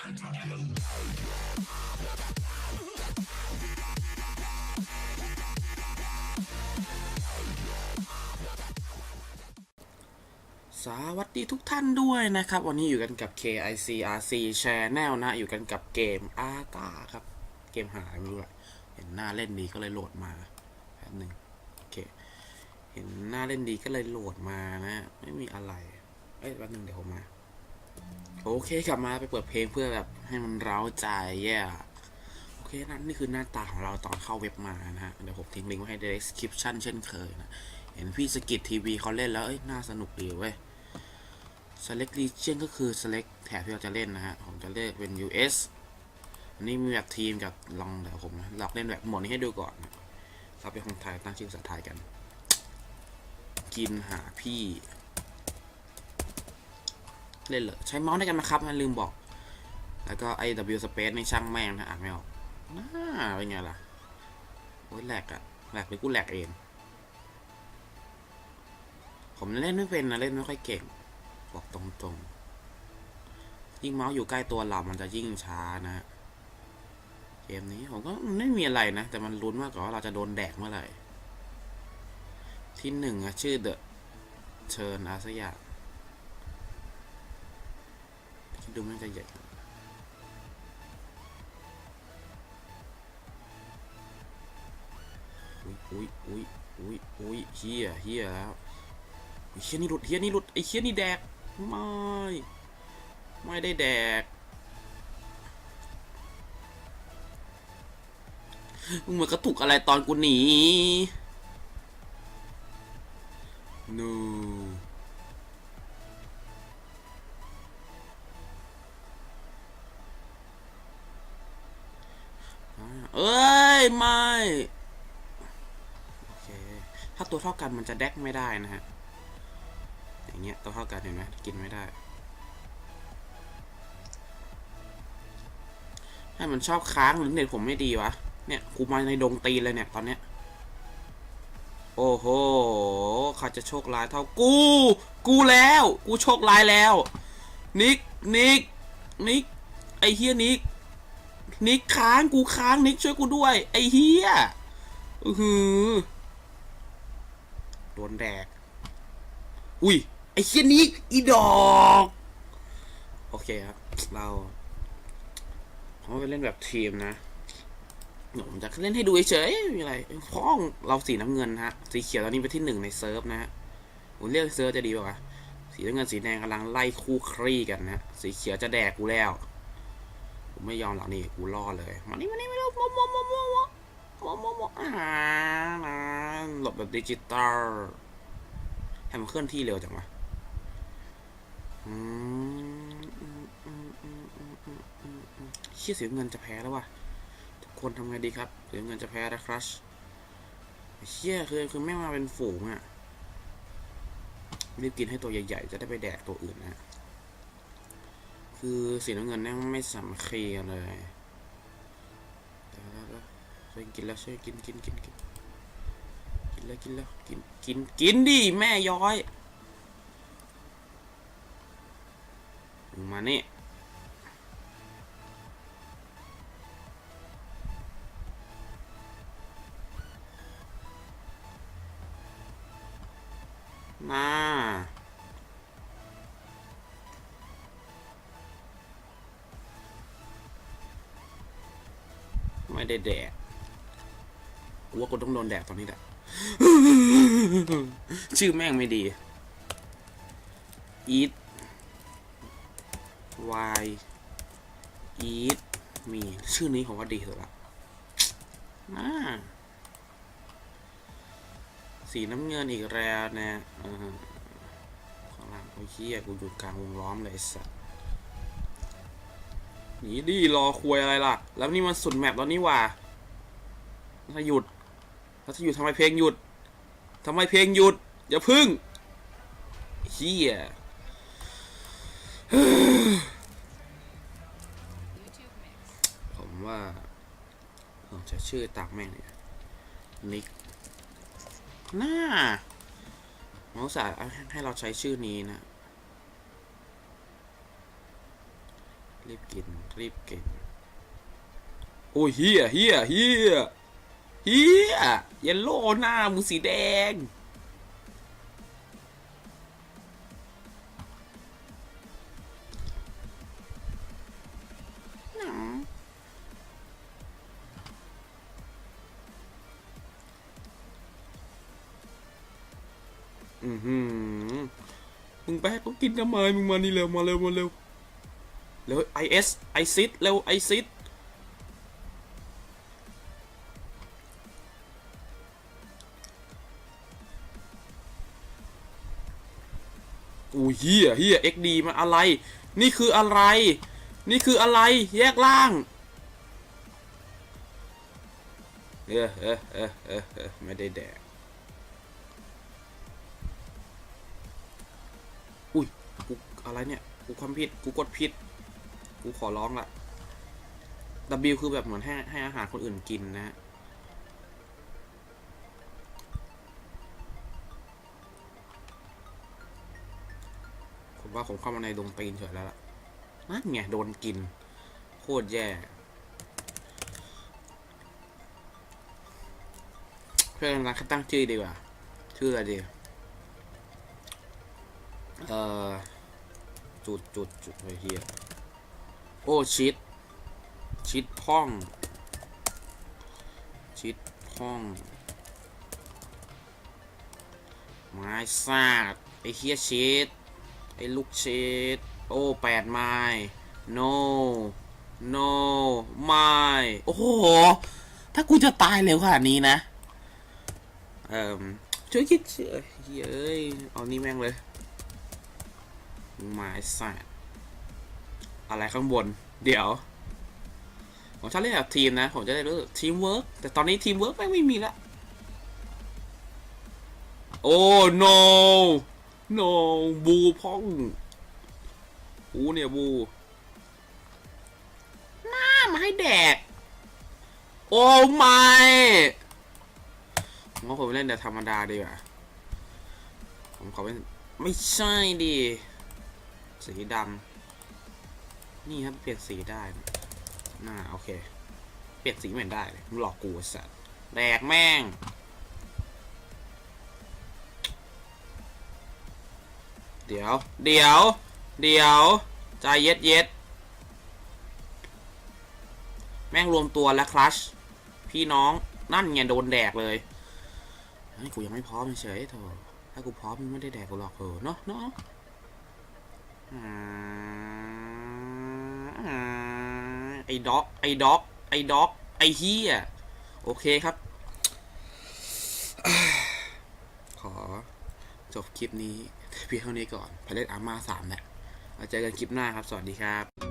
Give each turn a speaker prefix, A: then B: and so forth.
A: สวัสดีทุกท่านด้วยนะครับ วันนี้อยู่กันกับ KICRC Channel นะ อยู่กันกับเกมอาตาครับ เกมหาไม่รู้อะเห็นหน้าเล่นดีก็เลยโหลดมาแป๊บหนึ่งโอเค เห็นหน้าเล่นดีก็เลยโหลดมานะ ไม่มีอะไร เอ้ยแป๊บหนึ่งเดี๋ยวผมมา โอเคกลับมาไปเปิดเพลงเพื่อแบบให้มันเร้าใจแย่โอเคนั่นนี่คือหน้าตาของเราตอนเข้าเว็บมานะฮะ เดี๋ยวผมทิ้งลิงก์ไว้ให้ใน description เช่นเคยนะ เห็นพี่สกิททีวีเขาเล่นแล้ว เอ้ย น่าสนุกดีเว้ย select region ก็คือ select แถบที่เราจะเล่นนะฮะ ผมจะเลือกเป็น US อันนี้มีแบบทีมกับลองเดี๋ยวผมลองเล่นแบบหมดนี้ให้ดูก่อนเราเป็นคนไทยตั้งชื่อภาษาไทยกัน กินหาพี่ เล่นเลยใช้เมาส์ได้กันนะครับมันลืมบอก แล้วก็ไอ W space ในช่างแม่งนะอ่านไม่ออกน่าเป็นไงล่ะ โอ้ยแหลกอะแหลกหรือกูแหลกเอง ผมเล่นไม่เป็นนะ เล่นไม่ค่อยเก่ง บอกตรงๆ ยิ่งเมาส์อยู่ใกล้ตัวเรามันจะยิ่งช้านะเกมนี้ผมก็ไม่มีอะไรนะ แต่มันลุ้นมากกว่าว่าเราจะโดนแดกเมื่อไหร่ ที่หนึ่งอะชื่อเดอะเชิญอาสยามคิ ดูมันจะใหญ่อุ้ยอุ้ยอุ้ยอุ้ยอุ้ยเฮียเฮียแล้วเฮียนี่หลุดเฮียนี่หลุดไอ้เฮียนี่แดกไม่ไม่ได้แดกมึงมากระตุกอะไรตอนกูหนี no ยไม่ โอเค ถ้าตัวเท่ากันมันจะแดกไม่ได้นะฮะ อย่างเงี้ยตัวเท่ากันเห็นไหมกินไม่ได้ ให้มันชอบค้างหรือเน็ตผมไม่ดีวะ เนี่ยกูมาในดงตีนเลยเนี่ยตอนเนี้ย โอ้โหใครจะโชคร้ายเท่ากู กูแล้ว กูโชคร้ายแล้ว นิก นิก นิก ไอเฮียนิก นิกค้างกูค้างนิกช่วยกูด้วย ไอเฮียอือหือโดนแดก อุ้ย ไอเฮียนิกอีดอก โอเคครับ เราผมว่าไปเล่นแบบทีมนะผมจะเล่นให้ดูเฉยๆมีอะไรพ้องเราสีน้ำเงินฮะ สีเขียวตอนนี้เป็นที่หนึ่งในเซิร์ฟนะฮะผมเรียกเซิร์ฟจะดีป่าวะสีน้ำเงินสีแดงกำลังไล่คู่ครี่กันนะ สีเขียวจะแดกกูแล้ว ไม่ยอมหรอกนี่กูรอดเลยมานี่มานี่ไมานี่โมโมโมโมโมโมโมโมอ่านะหลบแบบดิจิตอลให้มันเคลื่อนที่เร็วจังวะอืมเชี่ยเสีน้ำเงินจะแพ้แล้ววะทุกคนทำไงดีครับเสีน้ำเงินจะแพ้แล้วครัชเชี่ยคือคือแม่มาเป็นฝูงอะรีบกินให้ตัวใหญ่ ๆ จะได้ไปแดกตัวอื่นนะ คือสีน้ำเงินนี่ไม่สามัคคีกันเลยเดี๋ยวๆๆช่วยกินแล้วช่วยกินกินกินกินกินแล้วกินแล้วกินกินกินดิแม่ย้อยมึงมานี่ ไม่ได้แดกกูว่ากูต้องโดนแดกตอนนี้แหละ ชื่อแม่งไม่ดี eat y eat มีชื่อนี้ผมว่าดีสุดละอ่าสีน้ำเงินอีกแล้วนะอ่าข้างล่างโอ้ยเฮียกูอยู่กลางวงล้อมเลยไอ้สัส หนีดิรอควยอะไรล่ะ แล้วนี่มันสุดแมปแล้วนี่ว่าถ้าหยุดถ้าหยุดทำไมเพลงหยุดทำไมเพลงหยุด อย่าพึ่งเฮียผมว่าผมจะชื่อตากแม่งเนี่ยนิกน่าหมอสาให้เราใช้ชื่อนี้นะ รีบกิน รีบกินโอ้ยเฮียเฮียเฮียเฮียเยลโล่หน้ามึงสีแดง อือหือมึงไปให้เขากินทำไมมึงมานี่เร็วมาเร็วมาเร็ว ร็วไอเอสไอซิดเร็วไอซิดอู้เฮียเฮียเอ็กดีมันอะไร นี่คืออะไร นี่คืออะไรแยกล่างเออเออเออเออเออไม่ได้แดกอุ้ยกูอะไรเนี่ย กูความผิด กูกดผิด กูขอร้องละ W คือแบบเหมือนให้ให้อาหารคนอื่นกินนะฮะผมว่าผมเข้ามาในดงตีนเฉยแล้วล่ะนั่นไงโดนกิน โคตรแย่เพื่อนรักตั้งชื่อดีกว่า ชื่ออะไรดี เอ่อ จุดจุดจุดไอ้เฮีย โอ้ชิด ชิดพ่อง ชิดพ่อง ไม้ซากไอเฮียชิด ไอลูกชิด โอ้แปดไม้ no no ไม่โอ้โห ถ้ากูจะตายเร็วขนาดนี้นะ เอ่อช่วยคิดเชื่อเฮ้ยเอานี่แม่งเลย ไม้สัตว์ อะไรข้างบน เดี๋ยว ผมชอบเล่นแบบทีมนะ ผมจะได้รู้สึกทีมเวิร์กแต่ตอนนี้ทีมเวิร์กไม่ไม่มีละโอ้ no no บูพ่องบูเนี่ยบูหน้ามาให้แดก โอ้ไม่ผมว่าผมเล่นแต่ธรรมดาดีกว่า ผมขอเป็น ไม่ใช่ดิ สีดำ นี่ครับเปลี่ยนสีได้นะ่าโอเค เปลี่ยนสีไม่เห็นได้เลยมึงหลอกกูสัตว์แดกแม่ง เดี๋ยว เดี๋ยว เดี๋ยวใจเย็ดเย็ดแม่งรวมตัวแล้วคลัช พี่น้องนั่นไงโดนแดกเลยเฮ้กูยังไม่พร้อมเฉยเถอะถ้ากูพร้อมมึงไม่ได้แดกกูหรอกเออเนาะเนาะอ่า ไอ้ด็อก ไอ้ด็อก ไอ้ด็อก ไอ้เฮียโอเคครับ ขอจบคลิปนี้เพียงเท่านี้ก่อนพาเลตอาร์มาสามแหละมาเจอกันคลิปหน้าครับ สวัสดีครับ